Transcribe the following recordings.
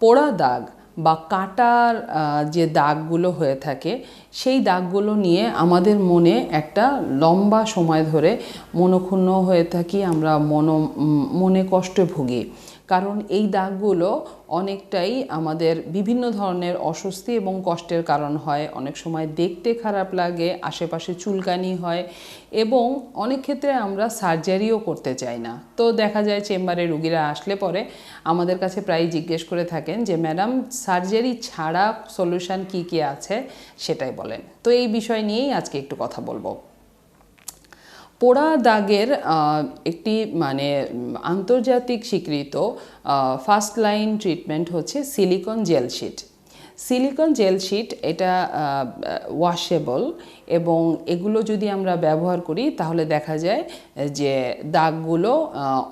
পোড়া দাগ বা কাটার যে দাগগুলো হয়ে থাকে, সেই দাগগুলো নিয়ে আমাদের মনে একটা লম্বা সময় ধরে মনক্ষুণ্ণ হয়ে থাকি, আমরা মন মনে কষ্টে ভুগি। কারণ এই দাগগুলো অনেকটাই আমাদের বিভিন্ন ধরনের অস্বস্তি এবং কষ্টের কারণ হয়। অনেক সময় দেখতে খারাপ লাগে, আশেপাশে চুলকানি হয় এবং অনেক ক্ষেত্রে আমরা সার্জারিও করতে চাই না। তো দেখা যায় চেম্বারে রুগীরা আসলে পরে আমাদের কাছে প্রায় জিজ্ঞেস করে থাকেন যে, ম্যাডাম, সার্জারি ছাড়া সলিউশন কি কি আছে? সেটাই বলেন। তো এই বিষয় নিয়েই আজকে একটু কথা বলব। পোড়া দাগের একটি মানে আন্তর্জাতিক স্বীকৃত ফার্স্ট লাইন ট্রিটমেন্ট হচ্ছে silicone gel sheet silicone gel sheet, এটা ওয়াশেবল এবং এগুলো যদি আমরা ব্যবহার করি, তাহলে দেখা যায় যে দাগগুলো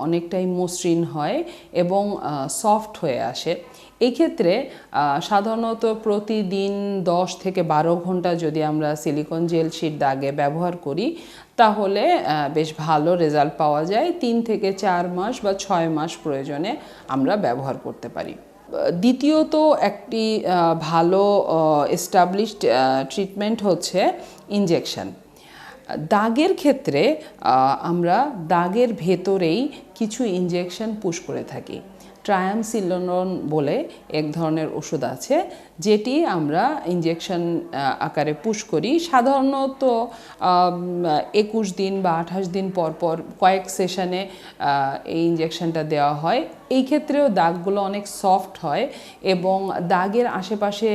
অনেকটাই মসৃণ হয় এবং সফট হয়ে আসে। এই ক্ষেত্রে সাধারণত প্রতিদিন দশ থেকে বারো ঘণ্টা যদি আমরা সিলিকন জেল শিট দাগে ব্যবহার করি, তাহলে বেশ ভালো রেজাল্ট পাওয়া যায়। তিন থেকে চার মাস বা ছয় মাস প্রয়োজনে আমরা ব্যবহার করতে পারি। দ্বিতীয়ত একটি ভালো এস্টাবলিশড ট্রিটমেন্ট হচ্ছে ইনজেকশন দাগের ক্ষেত্রে আমরা দাগের ভেতরেই কিছু ইনজেকশন পুশ করে থাকি। ট্রায়ামসিলোনন বলে এক ধরনের ওষুধ আছে, যেটি আমরা ইঞ্জেকশন আকারে পুশ করি। সাধারণত একুশ দিন বা আঠাশ দিন পর পর কয়েক সেশনে এই ইনজেকশনটা দেওয়া হয়। এই ক্ষেত্রেও দাগগুলো অনেক সফট হয় এবং দাগের আশেপাশে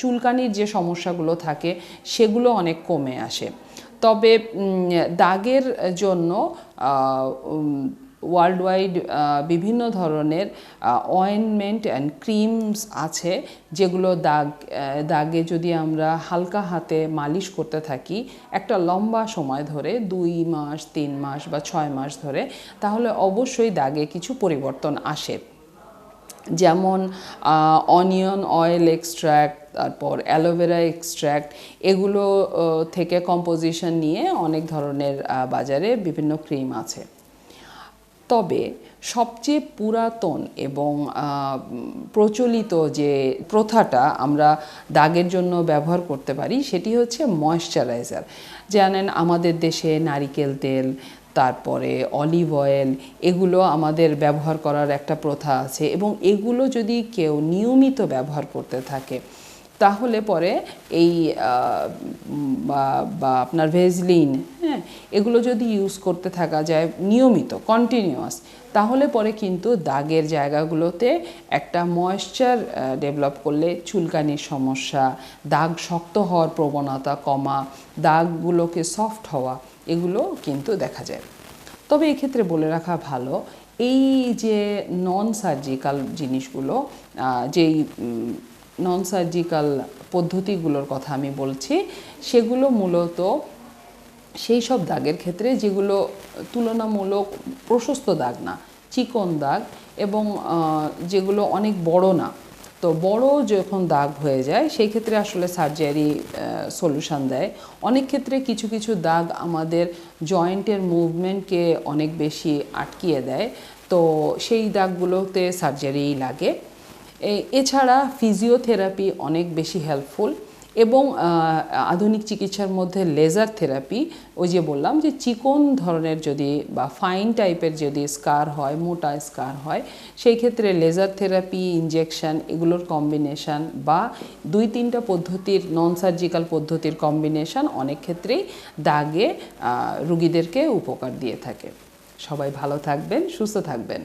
চুলকানির যে সমস্যাগুলো থাকে, সেগুলো অনেক কমে আসে। তবে দাগের জন্য ওয়ার্ল্ড ওয়াইড বিভিন্ন ধরনের অয়েনমেন্ট অ্যান্ড ক্রিমস আছে, যেগুলো দাগ দাগে যদি আমরা হালকা হাতে মালিশ করতে থাকি, একটা লম্বা সময় ধরে, দুই মাস, তিন মাস বা ছয় মাস ধরে, তাহলে অবশ্যই দাগে কিছু পরিবর্তন আসে। যেমন অনিয়ন অয়েল এক্সট্র্যাক্ট তারপর অ্যালোভেরা এক্সট্র্যাক্ট এগুলো থেকে কম্পোজিশন নিয়ে অনেক ধরনের বাজারে বিভিন্ন ক্রিম আছে। তবে সবচেয়ে পুরাতন এবং প্রচলিত যে প্রথাটা আমরা দাগের জন্য ব্যবহার করতে পারি, সেটি হচ্ছে ময়শ্চারাইজার জানেন, আমাদের দেশে নারিকেল তেল তারপরে অলিভ অয়েল এগুলো আমাদের ব্যবহার করার একটা প্রথা আছে এবং এগুলো যদি কেউ নিয়মিত ব্যবহার করতে থাকে তাহলে পরে এই বা আপনার ভেজলিন হ্যাঁ এগুলো যদি ইউজ করতে থাকা যায় নিয়মিত কন্টিনিউয়াস তাহলে পরে কিন্তু দাগের জায়গাগুলোতে একটা ময়েশ্চার ডেভেলপ করলে চুলকানির সমস্যা, দাগ শক্ত হওয়ার প্রবণতা কমা, দাগগুলোকে সফট হওয়া, এগুলো কিন্তু দেখা যায়। তবে এক্ষেত্রে বলে রাখা ভালো, এই যে নন সার্জিক্যাল জিনিসগুলো যেই নন সার্জিক্যাল পদ্ধতিগুলোর কথা আমি বলছি, সেগুলো মূলত সেই সব দাগের ক্ষেত্রে যেগুলো তুলনামূলক প্রশস্ত দাগ না, চিকন দাগ এবং যেগুলো অনেক বড় না। তো বড় যখন দাগ হয়ে যায়, সেই ক্ষেত্রে আসলে সার্জারি সলিউশন দেয়। অনেক ক্ষেত্রে কিছু কিছু দাগ আমাদের জয়েন্টের মুভমেন্টকে অনেক বেশি আটকিয়ে দেয়। তো সেই দাগগুলোতে সার্জারি লাগে। এছাড়া ফিজিওথেরাপি অনেক বেশি হেল্পফুল এবং আধুনিক চিকিৎসার মধ্যে লেজার থেরাপি ওই যে বললাম যে চিকন ধরনের যদি বা ফাইন টাইপের যদি স্কার হয়, মোটা স্কার হয়, সেই ক্ষেত্রে লেজার থেরাপি ইনজেকশন এগুলোর কম্বিনেশন বা দুই তিনটা পদ্ধতির নন সার্জিক্যাল পদ্ধতির কম্বিনেশন অনেক ক্ষেত্রেই দাগে রুগীদেরকে উপকার দিয়ে থাকে। সবাই ভালো থাকবেন, সুস্থ থাকবেন।